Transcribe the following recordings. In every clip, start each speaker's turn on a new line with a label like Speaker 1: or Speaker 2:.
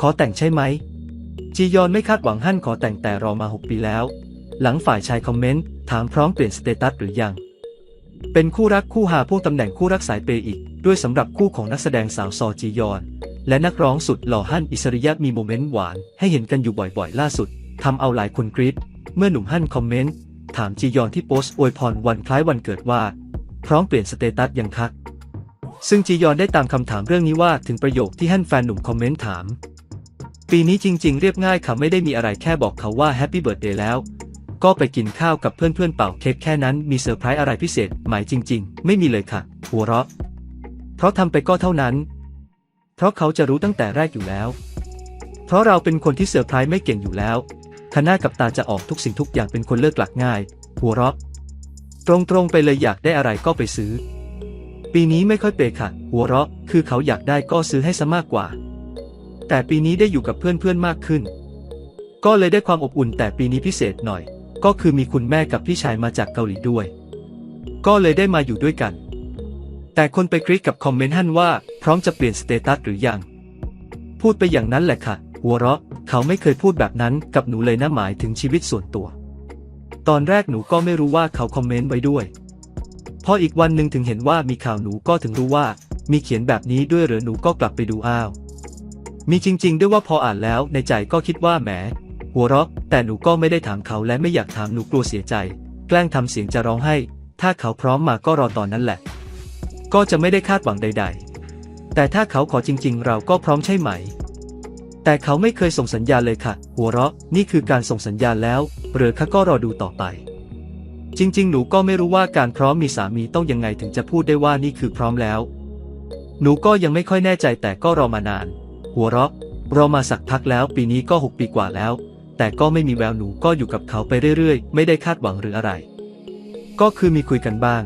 Speaker 1: ขอแต่งใช่ไหม จียอนไม่คาดหวังฮั่นขอแต่งแต่รอมา 6 ปีแล้ว หลังฝ่ายชายคอมเมนต์ ถามพร้อมเปลี่ยนสเตตัสหรือยัง เป็นคู่รักคู่หาพวกตำแหน่งคู่รักสายเปย์อีก ด้วยสำหรับคู่ของนักแสดงสาวซอจียอน และนักร้องสุดหล่อฮั่นอิสริยะมีโมเมนต์หวาน ให้เห็นกันอยู่บ่อยๆ ล่าสุดทำเอาหลายคนกรี๊ดเมื่อหนุ่มฮั่นคอมเมนต์ถามจียอนที่โพสต์อวยพรวันคล้ายวันเกิดว่า พร้อมเปลี่ยนสเตตัสยังคะซึ่งจียอนได้ตามคำถามเรื่องนี้ว่าถึงประโยคที่ฮั่นแฟนหนุ่มคอมเมนต์ถาม ปีนี้จริง ๆ เรียบง่ายค่ะไม่ได้มีอะไรแค่บอกเขาว่าแฮปปี้เบิร์ดเดย์แล้ว ก็ไปกินข้าวกับเพื่อนๆเป่าเค้กแค่นั้นมีเซอร์ไพรส์อะไรพิเศษไหมจริง ๆ ไม่มีเลยค่ะ หัวเราะ เพราะทำไปก็เท่านั้น เพราะเขาจะรู้ตั้งแต่แรกอยู่แล้ว เพราะเราเป็นคนที่เซอร์ไพรส์ไม่เก่งอยู่แล้วคณะกับตาจะออกทุกสิ่งทุกอย่างเป็นคนเลิกหลักง่าย หัวเราะ ตรงๆไปเลยอยากได้อะไรก็ไปซื้อ ปีนี้ไม่ค่อยเปย์ค่ะ หัวเราะ คือเขาอยากได้ก็ซื้อให้ซะมากกว่า แต่ปีนี้ได้อยู่กับเพื่อนๆมากขึ้น ก็เลยได้ความอบอุ่นแต่ปีนี้พิเศษหน่อย ก็คือมีคุณแม่กับพี่ชายมาจากเกาหลีด้วย ก็เลยได้มาอยู่ด้วยกัน แต่คนไปกรี๊ดกับคอมเมนต์ฮั่นว่า พร้อมจะเปลี่ยนสเตตัสหรือยัง พูดไปอย่างนั้นแหละค่ะ หัวเราะ เขาไม่เคยพูดแบบนั้นกับหนูเลยนะหมายถึงชีวิตส่วนตัว ตอนแรกหนูก็ไม่รู้ว่าเขาคอมเมนต์ไว้ด้วย พออีกวันหนึ่งถึงเห็นว่ามีข่าวหนูก็ถึงรู้ว่า มีเขียนแบบนี้ด้วยหรือหนูก็กลับไปดูอ้าว มีจริง ๆ ด้วยว่าพออ่านแล้วในใจก็คิดว่าแหม หัวเราะ แต่หนูก็ไม่ได้ถามเขาและไม่อยากถามหนูกลัวเสียใจ แกล้งทำเสียงจะร้องให้ ถ้าเขาพร้อมมาก็รอตอนนั้นแหละ ก็จะไม่ได้คาดหวังใด ๆ แต่ถ้าเขาขอจริง ๆ เราก็พร้อมใช่ไหม แต่เขาไม่เคยส่งสัญญาเลยค่ะ หัวเราะ นี่คือการส่งสัญญาแล้วหรือคะก็รอดูต่อไป จริง ๆ หนูก็ไม่รู้ว่าการพร้อมมีสามีต้องยังไงถึงจะพูดได้ว่านี่คือพร้อมแล้ว หนูก็ยังไม่ค่อยแน่ใจแต่ก็รอมานาน หัวเราะรอมาสักพักแล้วปีนี้ก็หกปีกว่าแล้ว แต่ก็ไม่มีแววหนูก็อยู่กับเขาไปเรื่อยๆ ไม่ได้คาดหวังหรืออะไร ก็คือมีคุยกันบ้าง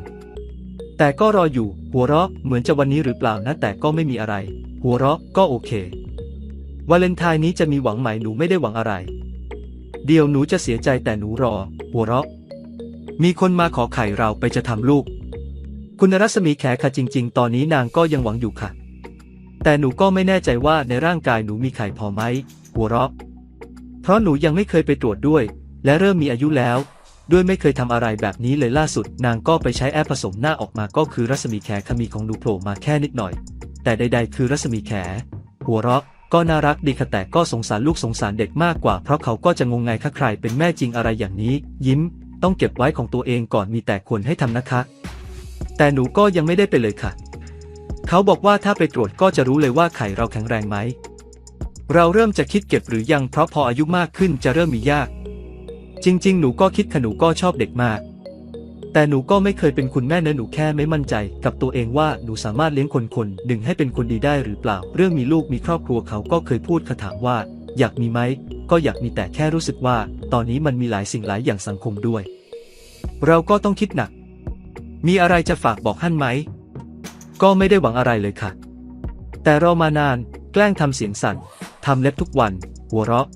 Speaker 1: แต่ก็รออยู่ หัวเราะ เหมือนจะวันนี้หรือเปล่านะแต่ก็ไม่มีอะไร หัวเราะก็โอเควาเลนไทน์นี้จะมีหวังไหมหนูไม่ได้หวังอะไร เดี๋ยวหนูจะเสียใจแต่หนูรอ หัวเราะ มีคนมาขอไข่เราไปจะทำลูก คุณรัศมีแขค่ะจริง ๆ ตอนนี้นางก็ยังหวังอยู่ค่ะ แต่หนูก็ไม่แน่ใจว่าในร่างกายหนูมีไข่พอไหมหัวเราะเพราะหนูยังไม่เคยไปตรวจด้วย และเริ่มมีอายุแล้ว ด้วยไม่เคยทำอะไรแบบนี้เลยล่าสุด นางก็ไปใช้แอปผสมหน้าออกมาก็คือรัศมีแขคมีของหนูโผล่มาแค่นิดหน่อย แต่ใด ๆ คือรัศมีแข หัวเราะก็น่ารักดีค่ะแต่ก็สงสารลูกสงสารเด็กมากกว่า เพราะเขาก็จะงงไงคะใครเป็นแม่จริงอะไรอย่างนี้ ยิ้ม ต้องเก็บไว้ของตัวเองก่อนมีแต่ควรให้ทำนะคะ แต่หนูก็ยังไม่ได้ไปเลยค่ะ เขาบอกว่าถ้าไปตรวจก็จะรู้เลยว่าไข่เราแข็งแรงไหม เราเริ่มจะคิดเก็บหรือยังเพราะพออายุมากขึ้นจะเริ่มมียาก จริง ๆ หนูก็คิดค่ะหนูก็ชอบเด็กมาก แต่หนูก็ไม่เคยเป็นคุณแม่เนะหนูแค่ไม่มั่นใจ กับตัวเองว่าหนูสามารถเลี้ยงคนคนหนึ่งให้เป็นคนดีได้หรือเปล่า เรื่องมีลูกมีครอบครัวเขาก็เคยพูดค่ะถามว่า อยากมีไหมก็อยากมีแต่แค่รู้สึกว่า ตอนนี้มันมีหลายสิ่งหลายอย่างสังคมด้วย เราก็ต้องคิดหนัก มีอะไรจะฝากบอกฮั่นไหม ก็ไม่ได้หวังอะไรเลยค่ะ แต่เรามานาน แกล้งทำเสียงสั่นทำเล็บทุกวัน หัวเราะ